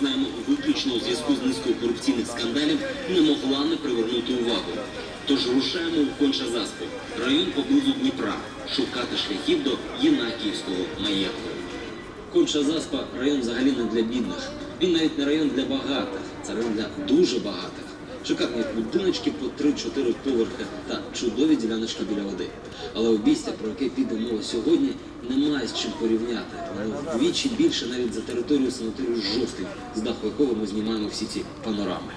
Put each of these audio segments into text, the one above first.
знаємо виключно у зв'язку з низкою корупційних скандалів, не могла не привернути увагу. Тож рушаємо в Конча-Заспу, район поблизу Дніпра, шукати шляхів до Єнакіївського маєтку. Конча-Заспа район взагалі не для бідних. Він навіть не район для багатих, це район для дуже багатих. Шикарні будиночки по 3-4 поверхи та чудові діляночки біля води. Але обійстя, про яке піде мова сьогодні, немає з чим порівняти. Воно вдвічі більше навіть за територію санаторію жовтий, з даху якого ми знімаємо всі ці панорами.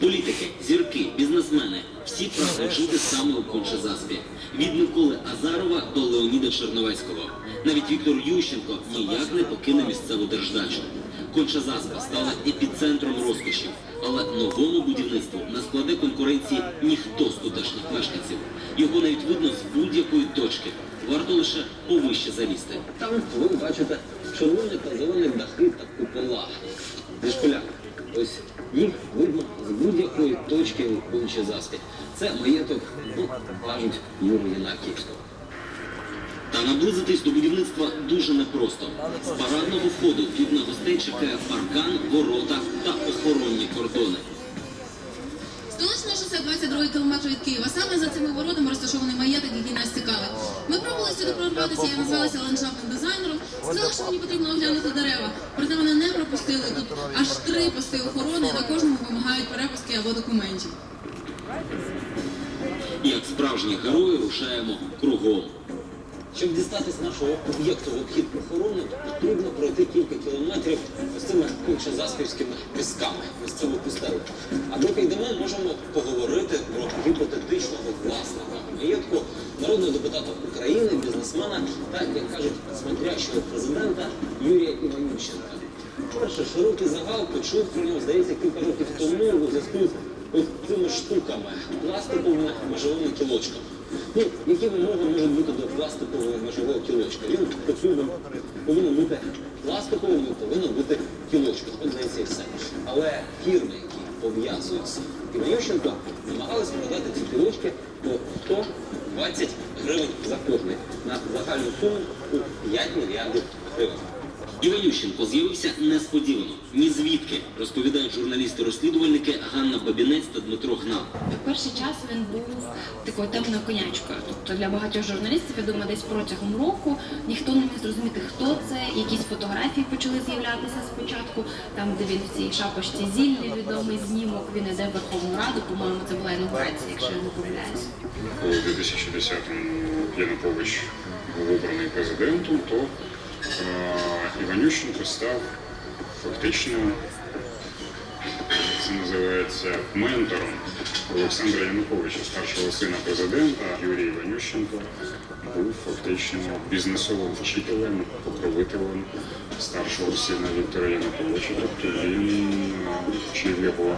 Політики, зірки, бізнесмени всі прагнуть жити саме у Конча-Заспі. Від Миколи Азарова до Леоніда Черновецького. Навіть Віктор Ющенко ніяк не покине місцеву держдачу. Конча-Заспа стала епіцентром розкошів, але новому будівництву не складе конкуренції ніхто з тутешніх мешканців. Його навіть видно з будь-якої точки. Варто лише повище залізти. Там ви бачите червоні та зелені дахи та купола. Зі. Ось їх видно з будь-якої точки. Це маєток, ну, кажуть, Юрія Єнакіївського. Та наблизитись до будівництва дуже непросто. З парадного входу тут на гостей чекає паркан, ворота та охоронні кордони. Столичне шосе 22 кілометр від Києва. Саме за цими воротами розташований маєток, який нас цікавить. Ми пробували сюди прорватися, я назвалася ландшафтним дизайнером. Сказали, що мені потрібно оглянути дерева. Проте мене не пропустили. Тут аж три пости охорони, на кожному вимагають перепустки або документів. Як справжні герої рушаємо кругом. Щоб дістатись нашого об'єкту в обхід охорони, потрібно пройти кілька кілометрів ось цими кончезаспівськими пісками, місцеву пустелю. А доки йдемо, можемо поговорити про гіпотетичного власника маєтку, народного депутата України, бізнесмена та, як кажуть, смотрящого президента Юрія Іванющенка. Перше, широкий загал почув про нього, здається, кілька років тому у зв'язку з цими штуками, пластиковими межовими кілочками. Ну, які вимоги можуть бути до пластикового межового кілочка? Він повинен, повинен бути пластиковим, і повинен бути кілочком. Здається і все. Але фірми, які пов'язуються Іван Ющенко, намагалися продати ці кілочки по 120 гривень за кожний на загальну суму у 5 мільярдів гривень. Іван Ющенко з'явився несподівано. Ні звідки, розповідають журналісти-розслідувальники Ганна Бабінець та Дмитро Гнал. Перший час він був такою темною конячкою. Тобто для багатьох журналістів, я думаю, десь протягом року ніхто не міг зрозуміти, хто це. Якісь фотографії почали з'являтися спочатку. Там, де він в цій шапочці зіллі, відомий знімок, він іде в Верховну Раду. По-моєму, це була інаугурація, якщо я не помиляюсь. коли у 2010-му Янукович був обраний президентом, то Іванющенко став фактично, це називається ментором Олександра Януковича, старшого сина президента. Юрій Іванющенко був фактично бізнесовим вчителем, покровителем старшого сина Віктора Януковича. Тобто він е, вчив його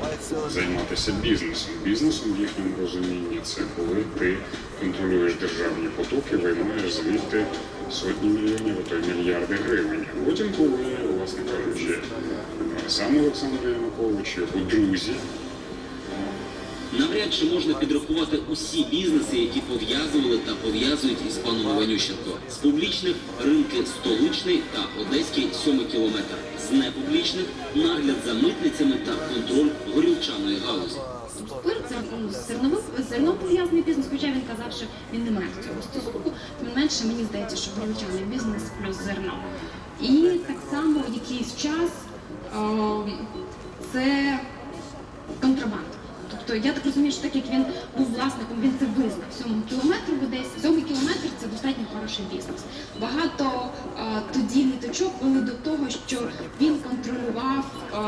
займатися бізнесом. Бізнесом в їхньому розумінні це коли ти контролюєш державні потоки, виймаєш звідти сотні мільйонів, а то й мільярди гривень. Потім, коли, власне кажучи, сам Олександр Янукович, його друзі, Навряд чи можна підрахувати усі бізнеси, які пов'язували та пов'язують із паном Іванющенко. З публічних ринки столичний та одеський сьомий кілометр. З непублічних нагляд за митницями та контроль горілчаної галузі. Спирт це зерновим зерном пов'язаний бізнес, хоча він казав, що він не має цього стосунку. Тим менше, мені здається, що горілчаний бізнес плюс зерно. І так само якийсь час о, це контрабанда. Тобто я так розумію, що так як він був власником, він це визнав. Сьомому кілометру десь Сьомий кілометр це достатньо хороший бізнес. Багато а, тоді літочок вели до того, що він контролював а,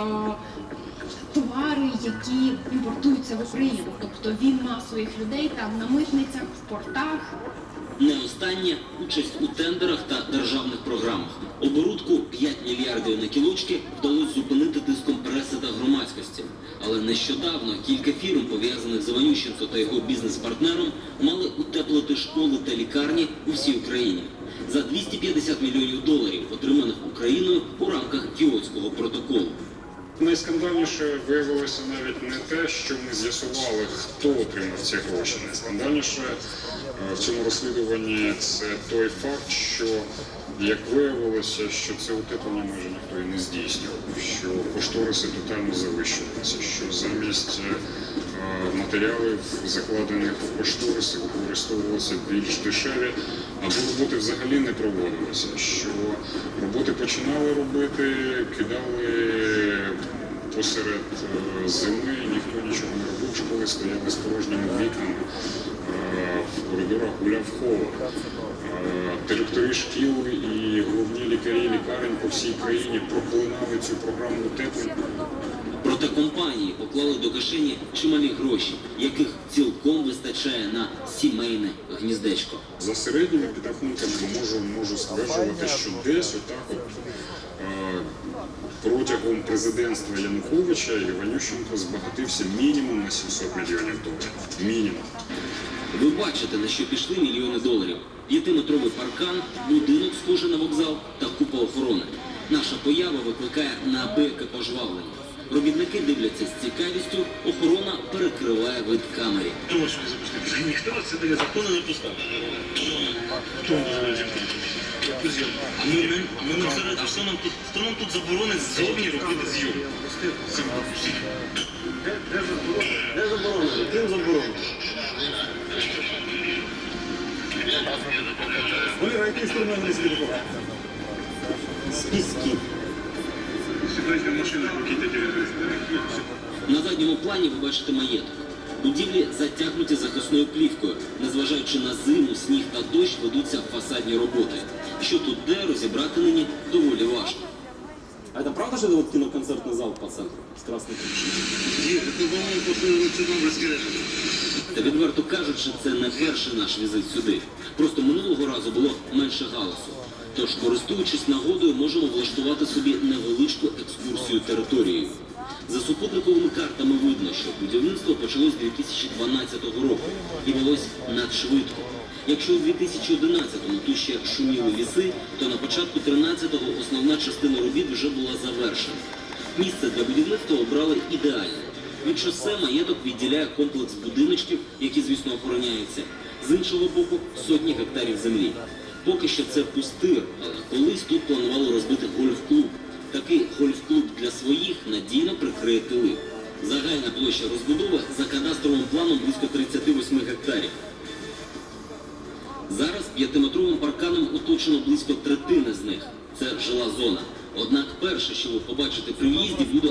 товари, які імпортуються в Україну. Тобто він мав своїх людей там на митницях, в портах. Не остання участь у тендерах та державних програмах. Оборудку 5 мільярдів на кілочки вдалося зупинити тиском преси та громадськості. Але нещодавно кілька фірм, пов'язаних з Іванющенко та його бізнес-партнером, мали утеплити школи та лікарні у всій Україні за 250 мільйонів доларів, отриманих Україною у рамках Кіотського протоколу. Найскандальніше виявилося навіть не те, що ми з'ясували, хто отримав ці гроші. Найскандальніше е, в цьому розслідуванні це той факт, що як виявилося, що це утеплення майже ніхто і не здійснював, що кошториси тотально завищувалися, що замість е, матеріалів, закладених в кошториси, використовувалися більш дешеві, або роботи взагалі не проводилися, що роботи починали робити, кидали посеред е, зими, ніхто нічого не робив, школи стояли з порожніми вікнами, е, в коридорах гуляв холод. Е, Директори шкіл і головні лікарі лікарень по всій країні проклинали цю програму утеплення. Проте компанії поклали до кишені чималі гроші, яких цілком вистачає на сімейне гніздечко. За середніми підрахунками можу, можу стверджувати, що десь отак от протягом президентства Януковича Іванющенко збагатився мінімум на 700 мільйонів доларів. Мінімум. Ви бачите, на що пішли мільйони доларів. П'ятиметровий паркан, будинок схожий на вокзал та купа охорони. Наша поява викликає неабияке пожвавлення. Робітники дивляться з цікавістю, охорона перекриває вид камері. Хто вас сюди запустив? Ніхто вас сюди законно не пускав. Хто вам дозволив зімкнути? Друзі, а ми, ми, а ми не зараз, а що нам тут, хто нам тут заборонить ззовні робити зйомку? Де заборонено? Ким заборонено? Валера, який інструмент слідкувати? Списки. Сідайте в машину, покиньте територію. На задньому плані ви бачите маєток. Будівлі затягнуті захисною плівкою. Незважаючи на зиму, сніг та дощ ведуться фасадні роботи. Що тут де розібрати нині доволі важко. А це правда, що це от кіноконцертний зал по центру з красним Ні, це, по-моєму, просто Чорнобильський. Та відверто кажучи, це не перший наш візит сюди. Просто минулого разу було менше галасу. Тож, користуючись нагодою, можемо влаштувати собі невеличку екскурсію територією. За супутниковими картами видно, що будівництво почалось 2012 року і велось надшвидко. Якщо у 2011-му тут ще шуміли ліси, то на початку 13-го основна частина робіт вже була завершена. Місце для будівництва обрали ідеальне. Від шосе маєток відділяє комплекс будиночків, які, звісно, охороняються. З іншого боку, сотні гектарів землі. Поки що це пустир, але колись тут планували розбити гольф-клуб. Такий гольф-клуб для своїх надійно прикриє тили. Загальна площа розбудови за кадастровим планом близько 38 гектарів. Зараз п'ятиметровим парканом оточено близько третини з них. Це жила зона. Однак перше, що ви побачите при в'їзді, буде